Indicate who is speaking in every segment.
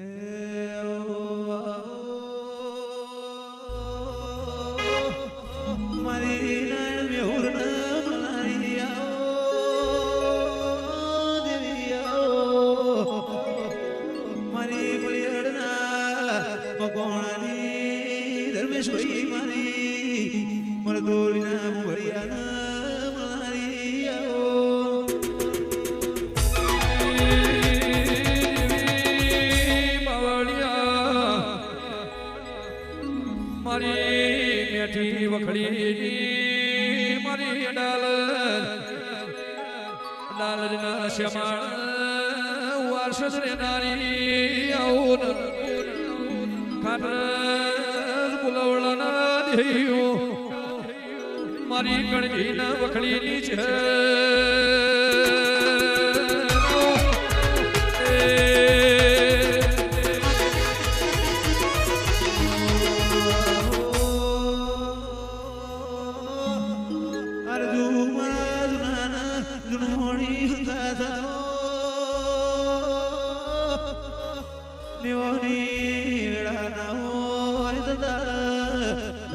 Speaker 1: મારી મારી
Speaker 2: ડાલ ડાલ ના શ્યામાળ વારસ રે નારી આવું ખાતર બુલવળના દેયો મારી કણજી ના વખડીની છે.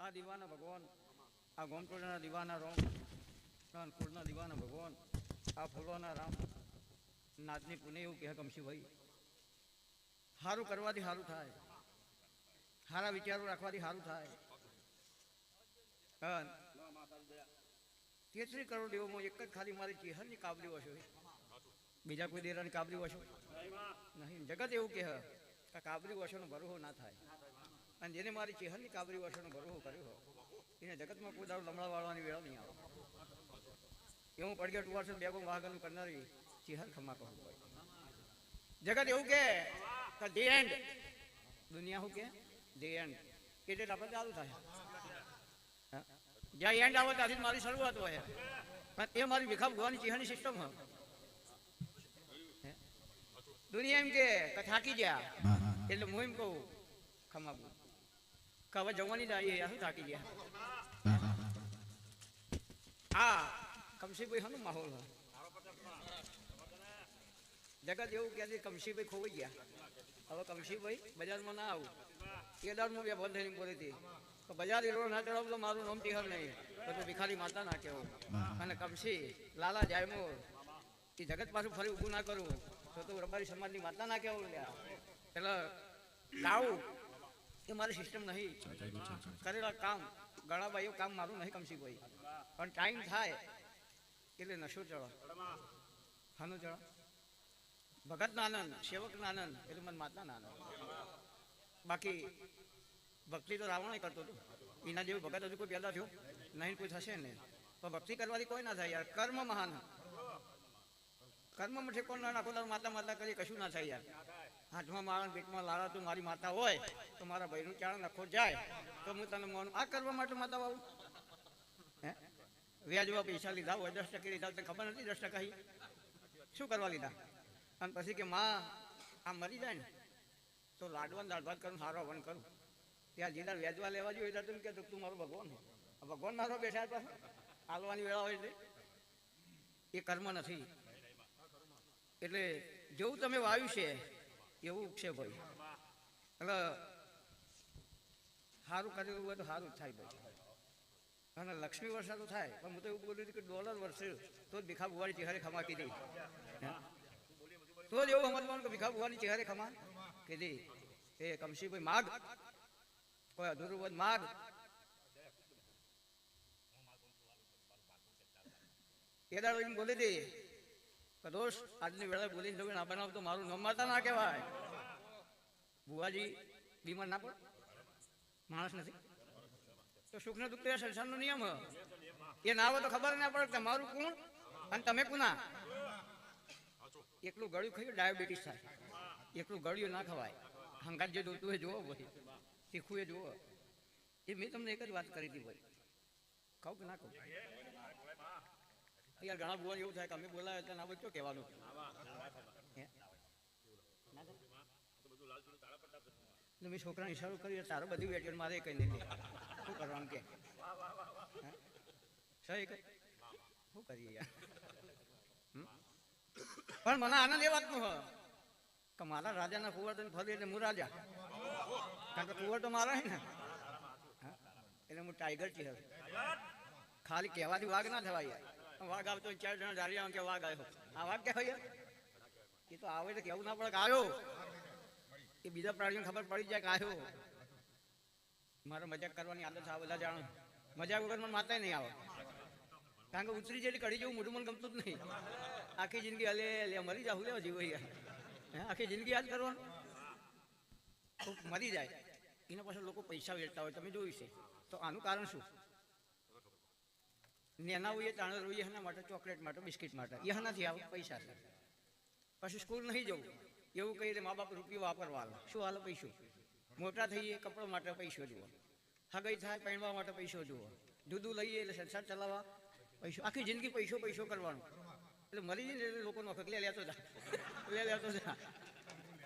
Speaker 3: આ દીવાના ભગવાન, આ ગોમટોડાના દીવાના રોમ કુળના દીવાના ભગવાન, આ ફૂલોના રામ, નાદની પુને એવું કહે કમશીભાઈ સારું કરવાથી સારું થાય. સારા વિચારો રાખવાથી સારું થાય. તેત્રી કરોડ દેવોમાં એક જ ખાલી મારી ચેહરની કાબલી વશો બીજા કોઈ દેરાની કાબલી વશો નહીં, જગત એવું કહે કે કાબરી વર્ષોનો ભરોહો ના થાય. અને જેને મારી ચેહરની કાબરી વર્ષોનો ભરવો કર્યો એને જગતમાં કોઈ દારૂ લમણા વાળવાની વેળા નહીં આવે. એવું પડગે ટુ વર્ષ બેગો વાહગનું કરનારી ચેહર ખમા કહું જગત એવું કે ધી એન્ડ દુનિયા શું કે ધી એન્ડ એટલે આપણે ચાલુ થાય. જ્યાં એન્ડ આવે ત્યાંથી મારી શરૂઆત હોય. પણ એ મારી વિખાપ ગોવાની ચેહરની સિસ્ટમ હોય. દુનિયા એમ કે થાકી ગયા એટલે હું એમ કહું ખમાબુ કે જવાની જવાની દાઈ શું થાકી ગયા. હા. કમશીભાઈ હાનો માહોલ જગત એવું કે છે કમશીભાઈ ખોવાઈ ગયા. હવે કમશીભાઈ બજારમાં ના આવું. એ દાડમાં બે બંધ થઈને બોલી હતી તો બજાર એ રોડ ના ચડાવું તો મારું નામ ટીહર નહીં. તો તું ભિખારી માતા ના કહેવું. અને કમશી લાલા જાયમો એ જગત પાછું ફરી ઊભું ના કરું. તો તું રબારી સમાજની માતા ના કહેવું એટલે ગાવું એ મારી સિસ્ટમ નહીં. કરેલા કામ ઘણા ભાઈઓ કામ મારું નહીં કમસી ભાઈ પણ ટાઈમ થાય એટલે નશો ચડો. હાનો ચડો. ભગત નાનંદ સેવક નાનંદ એટલે મને માતા નાનંદ. બાકી ભક્તિ તો રાવણ કરતો હતો. એના જેવું ભગત હજુ કોઈ પેદા થયો? નહીં કોઈ થશે ને. પણ ભક્તિ કરવાથી કોઈ ના થાય યાર. કર્મ મહાન. કર્મ મઠે કોણ ના નાખો માતા માતા કરી કશું ના થાય યાર. હાથમાં મારા પેટમાં લાડા તું મારી માતા હોય, તો મારા ભાઈનું ચાણ નખો જાય. તો હું તને મોન આ કરવા માટે માતા બાબુ હે? વ્યાજમાં પૈસા લીધા હોય, દસ ટકા લીધા તને ખબર નથી દસ ટકા શું કરવા લીધા? અને પછી કે માં, આ મરી જાય ને, તો લાડવાન દાળ ભાત કરું સારો વન કરું. ત્યાં જીલા વ્યાજવા લેવા જોઈએ તો તું કે તું મારો ભગવાન ભગવાન મારો બેઠા પાસે હાલવાની વેળા હોય એટલે. એ કર્મ નથી. એટલે જેવું તમે વાવ્યું છે એવું છે ભાઈ. એટલે સારું કરેલું હોય તો સારું થાય ભાઈ. અને લક્ષ્મી વર્ષા તો થાય, પણ હું તો એવું બોલું છું કે ડોલર વર્ષે તો ભીખા બુવાની ચહેરે ખમા કીધી? તો જ એવું સમજવાનું કે ભીખા બુવાની ચહેરે ખમા કીધી. એ કમશીભાઈ માગ. કોઈ અધૂરું હોય માગ. એ દાડો એમ બોલી દે કે દોસ્ત આજની વેળા બોલી તમે ના બનાવ તો મારું નમાતા ના કહેવાય. બુવાજી બીમાર ના પડે? માણસ નથી? તો સુખ ને દુઃખ તો એ સંસારનો નિયમ. એ ના હોય તો ખબર ના પડે તમારું કોણ અને તમે કુના? એકલું ગળ્યું ખાયું ડાયાબિટીસ થાય. એકલું ગળ્યું ના ખવાય. હંગાત જે જોતું એ જોવો ભાઈ. તીખું એ જોવો. એ મેં તમને એક જ વાત કરી હતી ભાઈ. કહું કે ના કહું? યાર ઘણા બોલવાનું એવું થાય કે અમે બોલાવે એટલે ના શું કહેવાનું? ના? મેં છોકરાને ઇશારો કર્યો, તારો બધી વેટ્યો મારે કઈ નહીં. શું કરવાનું કે? સહી શું કરીએ યાર? પણ મને આનંદ એ વાતનો હોય કે મારા રાજાના કુંવર તો ફરી એટલે હું રાજા. કારણ કે કુંવર તો મારા ને? એટલે હું ટાઈગર ચીહર ખાલી કહેવાથી વાઘ ના થવાય યાર. વાઘ આવતો ચાર જણા ધારી કે વાઘ આવ્યો. આ વાઘ કે હોય એ તો આવે તો કેવું ના પડે કે આવ્યો. એ બીજા પ્રાણીઓને ખબર પડી જાય કે આવ્યો. મારે મજાક કરવાની આદત છે, આ બધા જાણો. મજાક વગર મને માતાય નહીં આવે. કારણ કે ઉતરી જેટલી કઢી જેવું મોઢું મને ગમતું જ નહીં. આખી જિંદગી અલે લે મરી જાવ લેવા જીવો હે, આખી જિંદગી યાદ કરવાનું? મરી જાય, એના પાછળ લોકો પૈસા વેચતા હોય, તમે જોયું છે તો આનું કારણ શું? નેના હોઈએ તાણે રોઈએ એના માટે ચોકલેટ માટે, બિસ્કિટ માટે. એનાથી નથી આવે પૈસા છે. પછી સ્કૂલ નહીં જવું. એવું કહી દે મા બાપ રૂપિયો વાપરવા હાલે શું હાલો પૈસો? મોટા થઈએ કપડો માટે પૈસો જુઓ. હગઈ થાય પહેરવા માટે પૈસો જુઓ. દૂધું લઈએ એટલે સંસાર ચલાવવા પૈસો. આખી જિંદગી પૈસો પૈસો કરવાનો. એટલે મરી જઈને લોકોનો લોકો નોખક લે લેતો જા. લે લેતો જા.